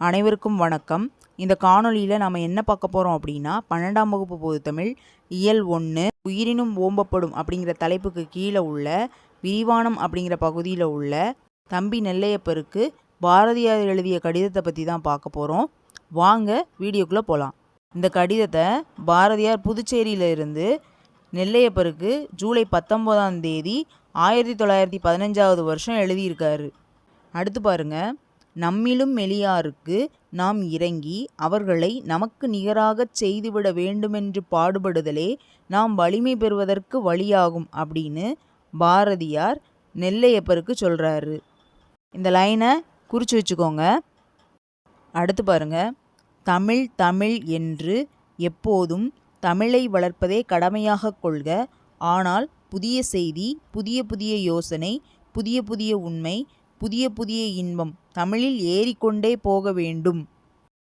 அனைவருக்கும் வணக்கம். இந்த காணொளியில் நம்ம என்ன பார்க்க போகிறோம் அப்படின்னா பன்னெண்டாம் வகுப்பு பொது தமிழ் இயல் ஒன்று உயிரினும் ஓம்பப்படும் அப்படிங்கிற தலைப்புக்கு கீழே உள்ள விரிவானம் அப்படிங்கிற பகுதியில் உள்ள தம்பி நெல்லையப்பருக்கு பாரதியார் எழுதிய கடிதத்தை பற்றி தான் பார்க்க போகிறோம் வாங்க வீடியோக்குள்ளே போகலாம் இந்த கடிதத்தை பாரதியார் புதுச்சேரியிலிருந்து நெல்லையப்பருக்கு ஜூலை பத்தொம்போதாம் தேதி ஆயிரத்தி தொள்ளாயிரத்தி பதினஞ்சாவது வருஷம் எழுதியிருக்காரு. அடுத்து பாருங்கள் நம்மிலும் மெலியாருக்கு நாம் இறங்கி அவர்களை நமக்கு நிகராகச் செய்துவிட வேண்டுமென்று பாடுபடுதலே நாம் வலிமை பெறுவதற்கு வழியாகும் அப்படின்னு பாரதியார் நெல்லையப்பருக்கு சொல்கிறாரு இந்த லைனை குறித்து வச்சுக்கோங்க. அடுத்து பாருங்க. தமிழ் தமிழ் என்று எப்போதும் தமிழை வளர்ப்பதே கடமையாக கொள்க. ஆனால் புதிய செய்தி புதிய புதிய யோசனை புதிய புதிய உண்மை புதிய புதிய இன்பம் தமிழில் ஏறிக்கொண்டே போக வேண்டும்.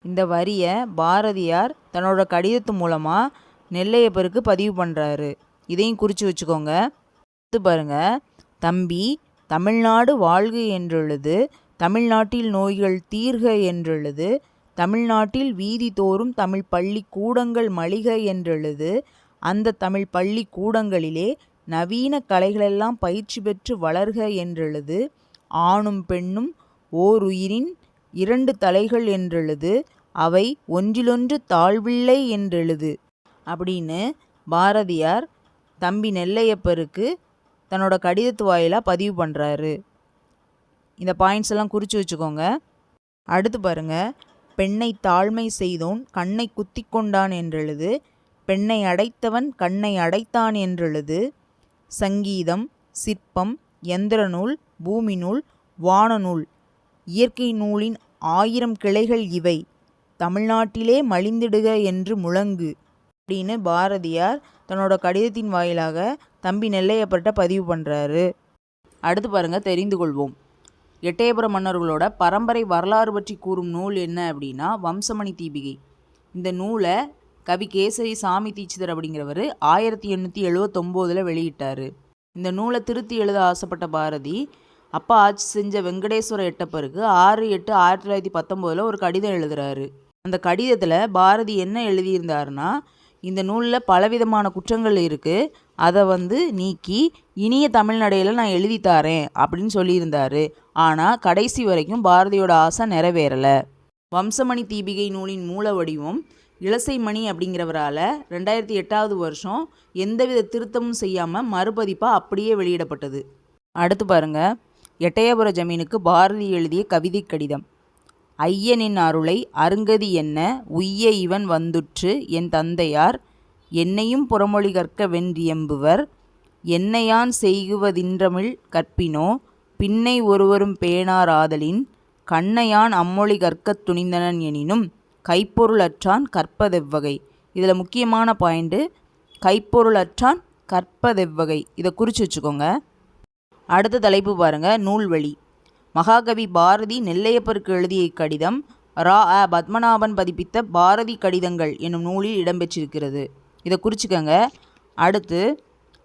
இந்த வரியை பாரதியார் தன்னோட கடிதத்து மூலமாக நெல்லையப்பருக்கு பதிவு பண்ணுறாரு இதையும் குறித்து வச்சுக்கோங்க. அடுத்து பாருங்க. தம்பி தமிழ்நாடு வாழ்க என்றெழுது தமிழ்நாட்டில் நோய்கள் தீர்க என்றெழுது தமிழ்நாட்டில் வீதி தோறும் தமிழ் பள்ளி கூடங்கள் மளிக என்றெழுது அந்த தமிழ் பள்ளி கூடங்களிலே நவீன கலைகளெல்லாம் பயிற்சி பெற்று வளர்க என்றெழுது ஆணும் பெண்ணும் ஓர் உயிரின் இரண்டு தலைகள் என்றெழுது அவை ஒன்றிலொன்று தாழ்வில்லை என்றெழுது. அப்படின்னு பாரதியார் தம்பி நெல்லையப்பருக்கு தன்னோட கடிதத்து வாயிலாக பதிவு பண்ணுறாரு இந்த பாயிண்ட்ஸ் எல்லாம் குறித்து வச்சுக்கோங்க. அடுத்து பாருங்க. பெண்ணை தாழ்மை செய்தோன் கண்ணை குத்தி கொண்டான் என்றெழுது பெண்ணை அடைத்தவன் கண்ணை அடைத்தான் என்றெழுது சங்கீதம் சிற்பம் எந்திர நூல் பூமி நூல் வானநூல் இயற்கை நூலின் ஆயிரம் கிளைகள் இவை. தமிழ்நாட்டிலே மலிந்திடுக என்று முழங்கு. அப்படின்னு பாரதியார் தன்னோட கடிதத்தின் வாயிலாக தம்பி நெல்லையப்பர்கிட்ட பதிவு பண்ணுறாரு அடுத்து பாருங்க தெரிந்து கொள்வோம். எட்டயபுர மன்னர்களோட பரம்பரை வரலாறு பற்றி கூறும் நூல் என்ன அப்படின்னா வம்சமணி தீபிகை. இந்த நூலை கவி கேசரி சாமி தீட்சிதர் அப்படிங்கிறவர் ஆயிரத்தி எண்ணூற்றி எழுபத்தொம்போதில் வெளியிட்டார். இந்த நூலை திருத்தி எழுத ஆசைப்பட்ட பாரதி அப்பா ஆட்சி செஞ்ச வெங்கடேஸ்வர எட்டப்பருக்கு ஆறு எட்டு ஆயிரத்தி தொள்ளாயிரத்தி பத்தொம்போதில் ஒரு கடிதம் எழுதுகிறாரு அந்த கடிதத்தில் பாரதி என்ன எழுதியிருந்தாருன்னா இந்த நூலில் பலவிதமான குற்றங்கள் இருக்குது அதை வந்து நீக்கி இனிய தமிழ்நடையில் நான் எழுதி தாரேன் அப்படின்னு சொல்லியிருந்தார். ஆனால் கடைசி வரைக்கும் பாரதியோட ஆசை நிறைவேறலை. வம்சமணி தீபிகை நூலின் மூல வடிவம் இளசைமணி அப்படிங்கிறவரால் ரெண்டாயிரத்தி எட்டாவது வருஷம் எந்தவித திருத்தமும் செய்யாமல் மறுபதிப்பாக அப்படியே வெளியிடப்பட்டது. அடுத்து பாருங்கள் எட்டயபுர ஜமீனுக்கு பாரதி எழுதிய கவிதை கடிதம். ஐயனின் அருளை அருங்கதி என்ன? உய்ய இவன் வந்துற்று என் தந்தையார். என்னையும் புறமொழி கற்க வென்றியம்புவர். என்னையான் செய்குவதின்றமிழ் கற்பினோ? பின்னை ஒருவரும் பேணாராதலின் கண்ணையான் அம்மொழி கற்கத் துணிந்தனன் எனினும் கைப்பொருளற்றான் கற்பதெவ்வகை. இதில் முக்கியமான பாயிண்ட்டு கைப்பொருளற்றான் கற்பதெவ்வகை. இதை குறித்து வச்சுக்கோங்க. அடுத்த தலைப்பு பாருங்க நூல்வழி. மகாகவி பாரதி நெல்லையப்பருக்கு எழுதிய கடிதம் ரா அ பத்மநாபன் பதிப்பித்த பாரதி கடிதங்கள் என்னும் நூலில் இடம்பெற்றிருக்கிறது. இதை குறிச்சுக்கோங்க. அடுத்து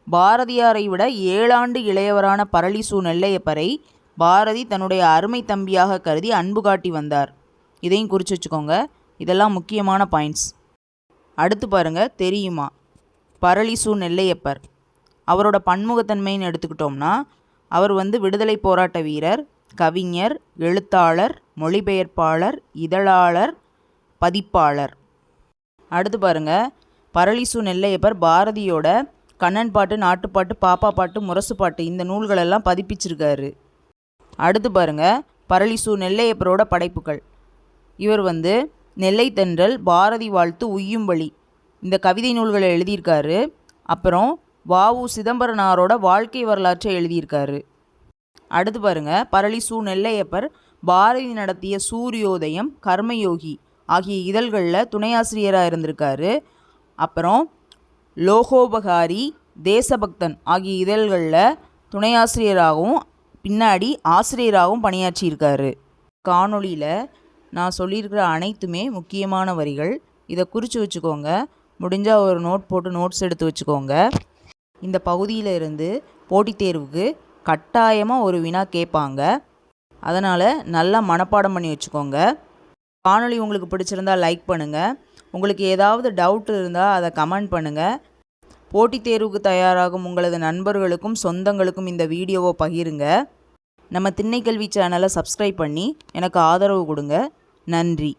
பாரதியாரை விட ஏழாண்டு இளையவரான பரளிசு நெல்லையப்பரை பாரதி தன்னுடைய அருமை தம்பியாக கருதி அன்பு காட்டி வந்தார். இதையும் குறித்து வச்சுக்கோங்க. இதெல்லாம் முக்கியமான பாயிண்ட்ஸ் அடுத்து பாருங்க தெரியுமா? பரளிசு நெல்லையப்பர். அவரோட பன்முகத்தன்மைன்னு எடுத்துக்கிட்டோம்னா அவர் வந்து விடுதலை போராட்ட வீரர் கவிஞர் எழுத்தாளர் மொழிபெயர்ப்பாளர் இதழாளர் பதிப்பாளர். அடுத்து பாருங்க. பரளிசு நெல்லையப்பர் பாரதியோட கண்ணன் பாட்டு நாட்டுப்பாட்டு பாப்பா பாட்டு முரசு பாட்டு இந்த நூல்களெல்லாம் பதிப்பிச்சிருக்காரு. அடுத்து பாருங்க. பரளிசு நெல்லையப்பரோட படைப்புகள். இவர் வந்து நெல்லை தென்றல் பாரதி வாழ்த்து உய்யும்படி இந்த கவிதை நூல்களை எழுதியிருக்காரு. அப்புறம் வாவு சிதம்பரனாரோட வாழ்க்கை வரலாற்றை எழுதியிருக்காரு. அடுத்து பாருங்க பரளிசு நெல்லையப்பர் பாரதி நடத்திய சூரியோதயம் கர்மயோகி ஆகிய இதழ்களில் துணையாசிரியராக இருந்திருக்காரு. அப்புறம் லோகோபகாரி தேசபக்தன் ஆகிய இதழ்களில் துணையாசிரியராகவும் பின்னாடி ஆசிரியராகவும் பணியாற்றியிருக்காரு. காணொளியில் நான் சொல்லியிருக்கிற அனைத்துமே முக்கியமான வரிகள். இதை குறித்து வச்சுக்கோங்க. முடிஞ்சால் ஒரு நோட் போட்டு நோட்ஸ் எடுத்து வச்சுக்கோங்க. இந்த பகுதியில் இருந்து போட்டித் தேர்வுக்கு கட்டாயமாக ஒரு வினா கேட்பாங்க. அதனால் நல்லா மனப்பாடம் பண்ணி வச்சுக்கோங்க. காணொளி உங்களுக்கு பிடிச்சிருந்தா லைக் பண்ணுங்கள் உங்களுக்கு ஏதாவது டவுட் இருந்தால் அதை கமெண்ட் பண்ணுங்கள் போட்டித் தேர்வுக்கு தயாராகும் உங்களது நண்பர்களுக்கும் சொந்தங்களுக்கும் இந்த வீடியோவை பகிருங்க. நம்ம திண்ணைக்கல்வி சேனலை சப்ஸ்கிரைப் பண்ணி எனக்கு ஆதரவு கொடுங்க. நன்றி.